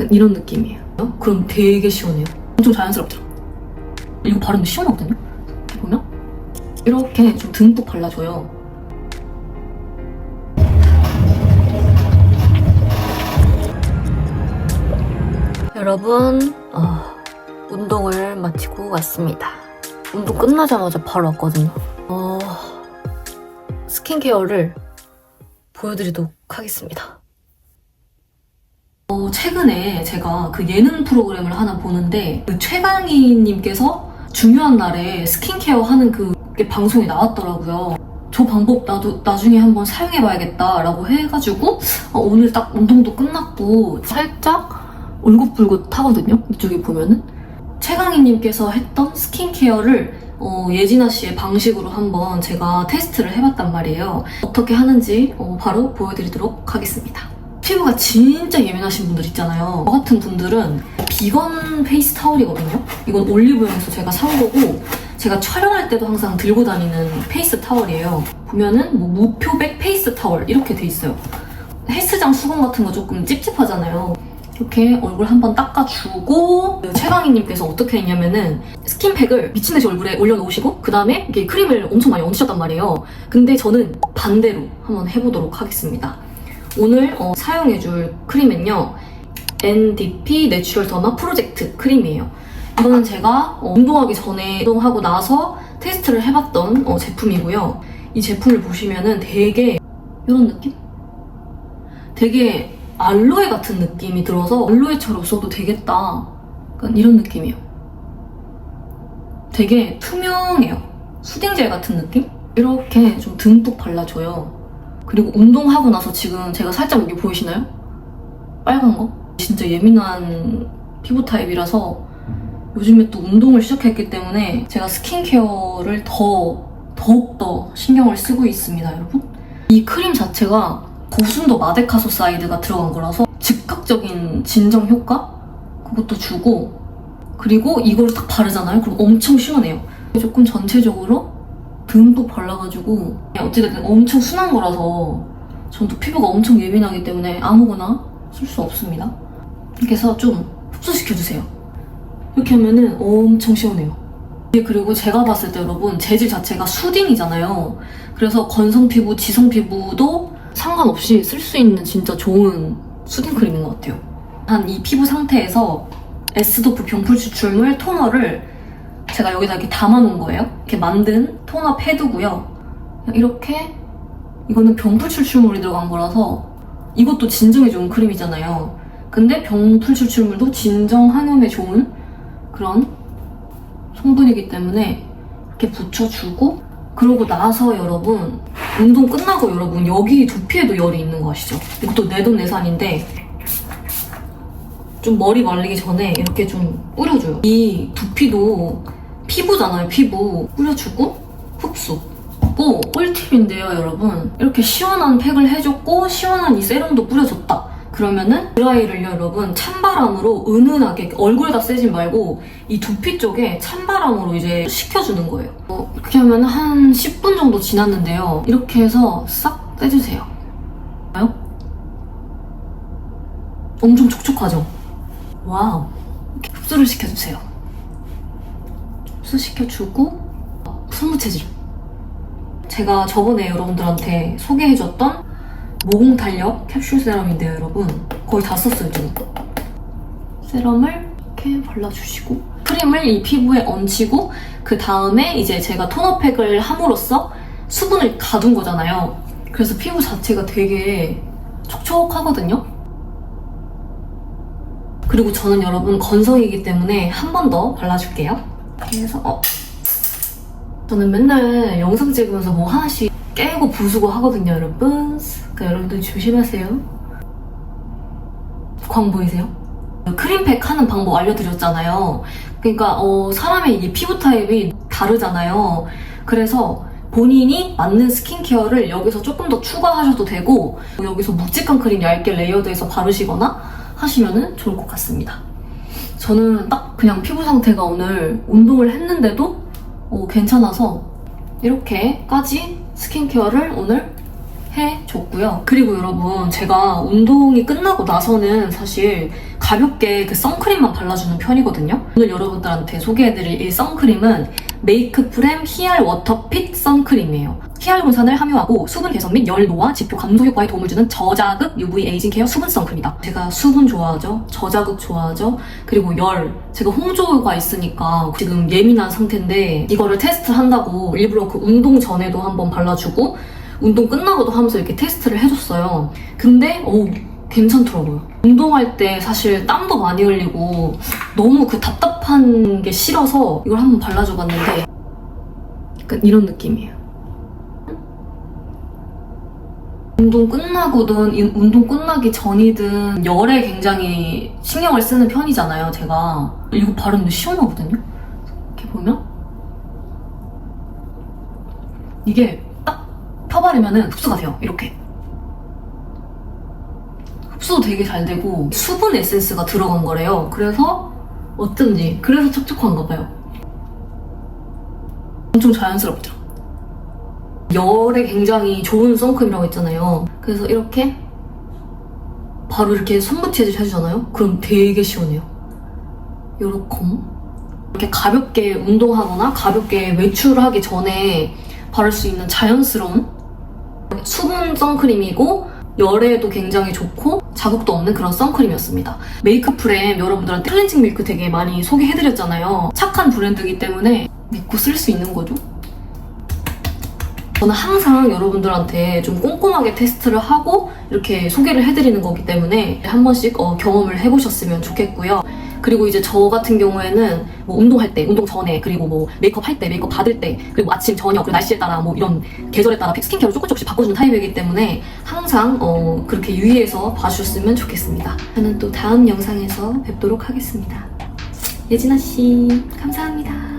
약간 이런 느낌이에요. 그럼 되게 시원해요. 엄청 자연스럽죠? 이거 바르면 시원하거든요? 보면 이렇게 좀 듬뿍 발라줘요. 여러분, 어, 운동을 마치고 왔습니다. 운동 끝나자마자 바로 왔거든요. 어, 스킨케어를 보여드리도록 하겠습니다. 어, 최근에 제가 그 예능 프로그램을 하나 보는데 그 최강희님께서 중요한 날에 스킨케어 하는 그게 방송이 나왔더라고요. 저 방법 나도 나중에 한번 사용해봐야겠다라고 해가지고 어, 오늘 딱 운동도 끝났고 살짝 울긋불긋 하거든요. 이쪽에 보면은 최강희님께서 했던 스킨케어를 어, 예진아 씨의 방식으로 한번 제가 테스트를 해봤단 말이에요. 어떻게 하는지 어, 바로 보여드리도록 하겠습니다. 피부가 진짜 예민하신 분들 있잖아요. 저 같은 분들은 비건 페이스 타월이거든요. 이건 올리브영에서 제가 산 거고 제가 촬영할 때도 항상 들고 다니는 페이스 타월이에요. 보면은 뭐 무표백 페이스 타월 이렇게 돼 있어요. 헬스장 수건 같은 거 조금 찝찝하잖아요. 이렇게 얼굴 한번 닦아주고 그 최강희님께서 어떻게 했냐면은 스킨팩을 미친듯이 얼굴에 올려놓으시고 그 다음에 이렇게 크림을 엄청 많이 얹으셨단 말이에요. 근데 저는 반대로 한번 해보도록 하겠습니다. 오늘 어, 사용해줄 크림은요. NDP 내추럴 더너 프로젝트 크림이에요. 이거는 제가 어, 운동하기 전에 운동하고 나서 테스트를 해봤던 어, 제품이고요. 이 제품을 보시면은 되게 이런 느낌? 되게 알로에 같은 느낌이 들어서 알로에처럼 써도 되겠다. 약간 이런 느낌이에요. 되게 투명해요. 수딩젤 같은 느낌? 이렇게 좀 듬뿍 발라줘요. 그리고 운동하고 나서 지금 제가 살짝 여기 보이시나요? 빨간 거? 진짜 예민한 피부 타입이라서 요즘에 또 운동을 시작했기 때문에 제가 스킨케어를 더, 더욱더 신경을 쓰고 있습니다, 여러분. 이 크림 자체가 고순도 마데카소사이드가 들어간 거라서 즉각적인 진정 효과? 그것도 주고 그리고 이걸 딱 바르잖아요? 그럼 엄청 시원해요. 조금 전체적으로 듬뿍 발라가지고 어찌됐든 엄청 순한 거라서 전 또 피부가 엄청 예민하기 때문에 아무거나 쓸 수 없습니다. 이렇게 해서 좀 흡수시켜주세요. 이렇게 하면은 엄청 시원해요. 그리고 제가 봤을 때 여러분 재질 자체가 수딩이잖아요. 그래서 건성 피부, 지성 피부도 상관없이 쓸 수 있는 진짜 좋은 수딩 크림인 것 같아요. 한 이 피부 상태에서 에스도프 병풀 추출물 토너를 제가 여기다 이렇게 담아놓은 거예요. 이렇게 만든 토너 패드고요. 이렇게 이거는 병풀 추출물이 들어간 거라서 이것도 진정에 좋은 크림이잖아요. 근데 병풀 추출물도 진정 한염에 좋은 그런 성분이기 때문에 이렇게 붙여주고 그러고 나서 여러분 운동 끝나고 여러분 여기 두피에도 열이 있는 거 아시죠? 이것도 내돈내산인데 좀 머리 말리기 전에 이렇게 좀 뿌려줘요. 이 두피도 피부잖아요, 피부. 뿌려주고 흡수. 고 꿀팁인데요, 여러분. 이렇게 시원한 팩을 해줬고 시원한 이 세럼도 뿌려줬다. 그러면은 드라이를 여러분 찬바람으로 은은하게 얼굴에다 쐬지 말고 이 두피 쪽에 찬바람으로 이제 식혀주는 거예요. 어, 이렇게 하면 한 10분 정도 지났는데요. 이렇게 해서 싹 떼주세요. 봐요? 엄청 촉촉하죠? 와우. 이렇게 흡수를 시켜주세요. 흡수시켜주고 손무 체질. 제가 저번에 여러분들한테 소개해줬던 모공 탄력 캡슐 세럼인데요, 여러분. 거의 다 썼어요, 지금. 세럼을 이렇게 발라주시고 크림을 이 피부에 얹히고 그 다음에 이제 제가 토너팩을 함으로써 수분을 가둔 거잖아요. 그래서 피부 자체가 되게 촉촉하거든요. 그리고 저는 여러분 건성이기 때문에 한 번 더 발라줄게요. 그래서 어. 저는 맨날 영상 찍으면서 뭐 하나씩 깨고 부수고 하거든요, 여러분. 그러니까 여러분들 조심하세요. 광 보이세요? 크림팩 하는 방법 알려드렸잖아요. 그러니까 어, 사람의 이게 피부 타입이 다르잖아요. 그래서 본인이 맞는 스킨케어를 여기서 조금 더 추가하셔도 되고 여기서 묵직한 크림 얇게 레이어드해서 바르시거나 하시면 좋을 것 같습니다. 저는 딱 그냥 피부 상태가 오늘 운동을 했는데도 어, 괜찮아서 이렇게까지 스킨케어를 오늘 해줬고요. 그리고 여러분 제가 운동이 끝나고 나서는 사실 가볍게 그 선크림만 발라주는 편이거든요. 오늘 여러분들한테 소개해드릴 이 선크림은 메이크프렘 히알 워터핏 선크림이에요. 히알론산을 함유하고 수분 개선 및 열 노화, 지표 감소 효과에 도움을 주는 저자극 UV 에이징 케어 수분 선크림이다. 제가 수분 좋아하죠. 저자극 좋아하죠. 그리고 열. 제가 홍조가 있으니까 지금 예민한 상태인데 이거를 테스트한다고 일부러 그 운동 전에도 한번 발라주고 운동 끝나고도 하면서 이렇게 테스트를 해줬어요. 근데 어우 괜찮더라고요. 운동할 때 사실 땀도 많이 흘리고 너무 그 답답한 게 싫어서 이걸 한번 발라줘봤는데 약간 이런 느낌이에요. 운동 끝나고든 이- 운동 끝나기 전이든 열에 굉장히 신경을 쓰는 편이잖아요, 제가. 이거 바르는데 시원하거든요? 이렇게 보면 이게 딱 펴바르면은 흡수가 돼요, 이렇게. 흡수도 되게 잘 되고 수분 에센스가 들어간 거래요. 그래서 어쩐지 그래서 촉촉한가 봐요. 엄청 자연스럽죠. 열에 굉장히 좋은 선크림이라고 했잖아요. 그래서 이렇게 바로 이렇게 손붙이듯이 해주잖아요. 그럼 되게 시원해요. 요렇게 이렇게 가볍게 운동하거나 가볍게 외출하기 전에 바를 수 있는 자연스러운 수분 선크림이고 열에도 굉장히 좋고 자극도 없는 그런 선크림이었습니다. 메이크 프렘 여러분들한테 클렌징 밀크 되게 많이 소개해드렸잖아요. 착한 브랜드이기 때문에 믿고 쓸 수 있는 거죠. 저는 항상 여러분들한테 좀 꼼꼼하게 테스트를 하고 이렇게 소개를 해드리는 거기 때문에 한 번씩 어, 경험을 해보셨으면 좋겠고요. 그리고 이제 저 같은 경우에는 뭐 운동할 때, 운동 전에, 그리고 뭐 메이크업 할 때, 메이크업 받을 때, 그리고 아침, 저녁, 그리고 날씨에 따라 뭐 이런 계절에 따라 스킨케어를 조금 조금씩 바꿔주는 타입이기 때문에 항상 어, 그렇게 유의해서 봐주셨으면 좋겠습니다. 저는 또 다음 영상에서 뵙도록 하겠습니다. 예진아 씨, 감사합니다.